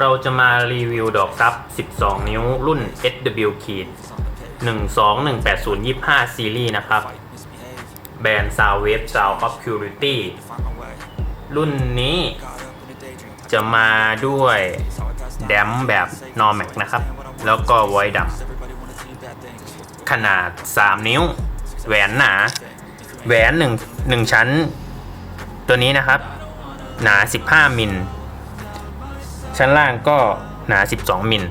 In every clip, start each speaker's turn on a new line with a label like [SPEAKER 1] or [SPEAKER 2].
[SPEAKER 1] เราจะมารีวิวดอกซับ 12 นิ้วรุ่น SW ขีด1218025 ซีรีส์นะครับ แบรนด์ Soundwave Sound of Purity รุ่นนี้จะมาด้วยแดมแบบ Normax นะครับ แล้วก็ไวดัมขนาด 3 นิ้ว แหวนหนา แหวน1 1ชั้น ตัวนี้นะครับ หนา 15 มิล ชั้นล่างก็หนา 12 มิล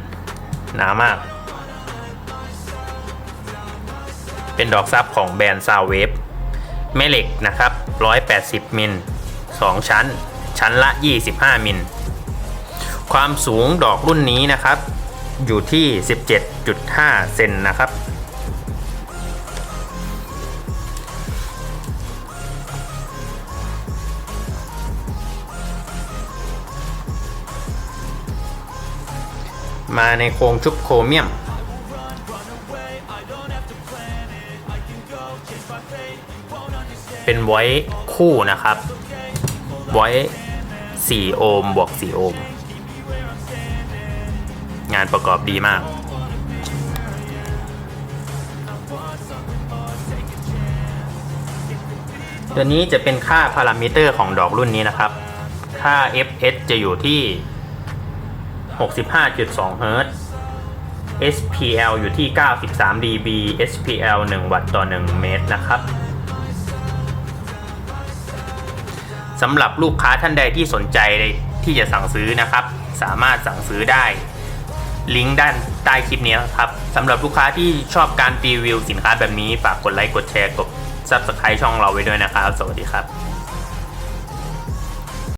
[SPEAKER 1] หนามาก เป็นดอกซับของแบรนด์ซาวเวฟแม่เหล็กนะครับ 180 มิล 2 ชั้น ชั้นละ 25 มิล ความสูงดอกรุ่นนี้นะครับ อยู่ที่ 17.5 เซนนะครับ มาในโครงชุบโครเมียม เป็นไว้คู่นะครับไว้4โอห์มบวก4โอห์มงานประกอบดีมาก ตัวนี้จะเป็นค่าพารามิเตอร์ของดอกรุ่นนี้นะครับ ค่า fs จะอยู่ที่ 65.2 เฮิรตซ์ SPL อยู่ที่ 93 dB SPL 1 วัตต์ต่อ 1 เมตรนะครับสำหรับลูกค้าท่านใดที่สนใจที่จะสั่งซื้อนะครับ สามารถสั่งซื้อได้ลิงก์ด้านใต้คลิปนี้ครับสำหรับลูกค้าที่ชอบการรีวิวสินค้าแบบนี้ ฝากกดไลค์กดแชร์กด Subscribe ช่องเราไว้ด้วยนะครับ สวัสดีครับ